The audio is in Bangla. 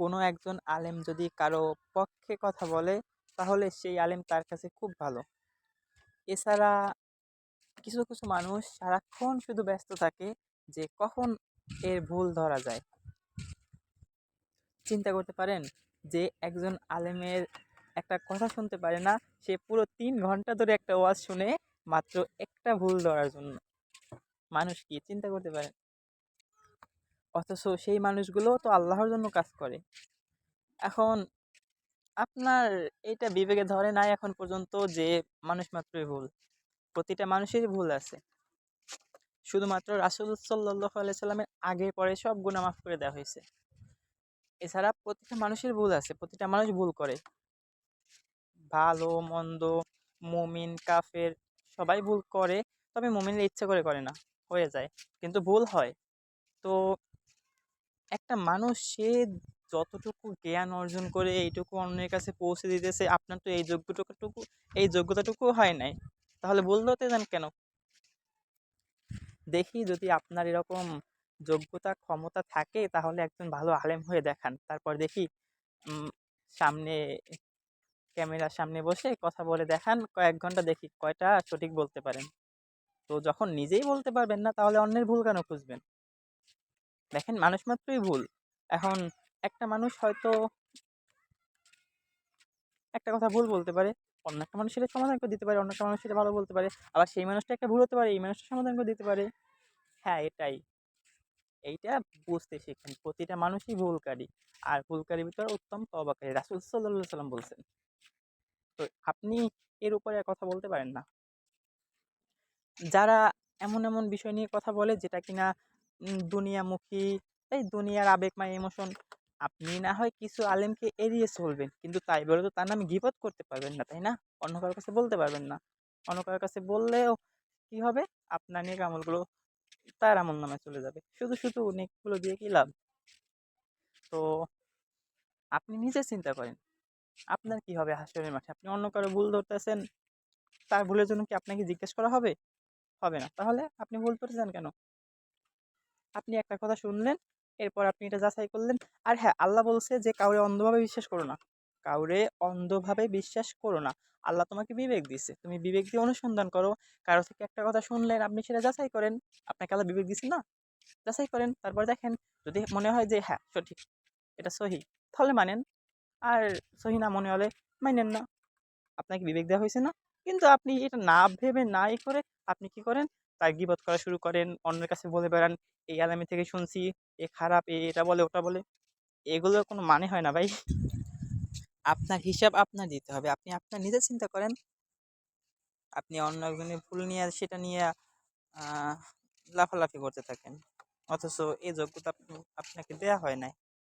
কোনো একজন আলেম যদি কারও পক্ষে কথা বলে, তাহলে সেই আলেম তার কাছে খুব ভালো। এছাড়া কিছু কিছু মানুষ সারাক্ষণ শুধু ব্যস্ত থাকে যে কখন এর ভুল ধরা যায়। চিন্তা করতে পারেন যে একজন আলেমের একটা কথা শুনতে পারে না, সে পুরো তিন ঘণ্টা ধরে একটা ওয়াজ শুনে মাত্র একটা ভুল ধরার জন্য। মানুষ কি চিন্তা করতে পারেন? অথচ সেই মানুষগুলো তো আল্লাহর জন্য কাজ করে। এখন আপনার এটা বিবেকে ধরে নাই এখন পর্যন্ত যে মানুষ মাত্রই ভুল। প্রতিটা মানুষেরই ভুল আছে। শুধুমাত্র রাসুল সাল্লাহ সাল্লামের আগে পরে সব গুণা মাফ করে দেওয়া হয়েছে। এছাড়া প্রতিটা মানুষের ভুল আছে, প্রতিটা মানুষ ভুল করে। ভালো, মন্দ, মুমিন, কাফের সবাই ভুল করে, তবে মুমিনের ইচ্ছে করে করে না, হয়ে যায়। কিন্তু ভুল হয়। তো একটা মানুষ, সে যতটুকু জ্ঞান অর্জন করে এইটুকু অন্যের কাছে পৌঁছে দিতেছে, আপনার তো এই যোগ্যটুকুটুকু এই যোগ্যতাটুকু হয় নাই। তাহলে ধরতে যান কেন? দেখি যদি আপনার এরকম যোগ্যতা, ক্ষমতা থাকে, তাহলে একজন ভালো আলেম হয়ে দেখান। তারপর দেখি সামনে, ক্যামেরার সামনে বসে কথা বলে দেখান, কয়েক ঘণ্টা দেখি কয়টা সঠিক বলতে পারেন। তো যখন নিজেই বলতে পারবেন না, তাহলে অন্যের ভুল কেন খুঁজবেন? দেখেন মানুষ মাত্রই ভুল। এখন একটা মানুষ হয়তো একটা কথা ভুল বলতে পারে, অন্য একটা মানুষ সেটা সমাধান করে দিতে পারে, অন্য একটা মানুষ সেটা ভালো বলতে পারে, আবার সেই মানুষটা একটা ভুল হতে পারে, এই মানুষটা সমাধান করে দিতে পারে। হ্যাঁ এটাই। এইটা বুঝতে শিখেন, প্রতিটা মানুষই ভুলকারী। আর ভুলকারীর ভিতরে উত্তম তবাকারী, রাসুল সাল্লাহ সাল্লাম বলছেন। তো আপনি এর উপরে কথা বলতে পারেন না। যারা এমন এমন বিষয় নিয়ে কথা বলে যেটা কিনা দুনিয়ামুখী, এই দুনিয়ার আবেগময় ইমোশন আপনি না হয় কিছু আলেমকে এড়িয়ে চলবেন। কিন্তু তাই বলে তো তার নামে গিবত করতে পারবেন না, তাই না? অন্য কারোর কাছে বলতে পারবেন না। অন্য কারোর কাছে বললেও কি হবে? আপনার নিয়ে আমলগুলো তার আমল নামে চলে যাবে। শুধু শুধু নেকগুলো দিয়ে কি লাভ? তো আপনি নিজে চিন্তা করেন, আপনার কি হবে হাসরের মাঠে? আপনি অন্য কারও ভুল ধরতেছেন, তার ভুলের জন্য কি আপনাকে জিজ্ঞেস করা হবে? হবে না। তাহলে আপনি ভুল করতে কেন? আপনি একটা কথা শুনলেন, এরপর আপনি এটা যাচাই করলেন। আর হ্যাঁ আল্লাহ বলছে যে, কাউরে অন্ধভাবে বিশ্বাস করো না। কাউরে অন্ধভাবে বিশ্বাস করো না। আল্লাহ তোমাকে বিবেক দিছে তুমি বিবেক দিয়ে অনুসন্ধান করো। কারও থেকে একটা কথা শুনলেন, আপনি সেটা যাচাই করেন। আপনাকে আল্লাহ বিবেক দিছে না? যাচাই করেন। তারপর দেখেন, যদি মনে হয় যে হ্যাঁ সঠিক, এটা সহি, তাহলে মানেন। আর সহি না মনে হলে মানেন না। আপনাকে বিবেক দেওয়া হয়েছে না? কিন্তু আপনি এটা না ভেবে নাই করে আপনি কি করেন? তার গিবত করা শুরু করেন, অন্যের কাছে বলে বেড়ান, এই আলামি থেকে শুনছি, এ খারাপ, এ এটা বলে, ওটা বলে। এগুলোর কোনো মানে হয় না ভাই। আপনার হিসাব আপনার দিতে হবে। আপনি আপনার নিজে চিন্তা করেন। আপনি অন্য একজনের ভুল নিয়ে, সেটা নিয়ে লাফালাফি করতে থাকেন। অথচ এই যোগ্যতা আপনাকে দেয়া হয় নাই।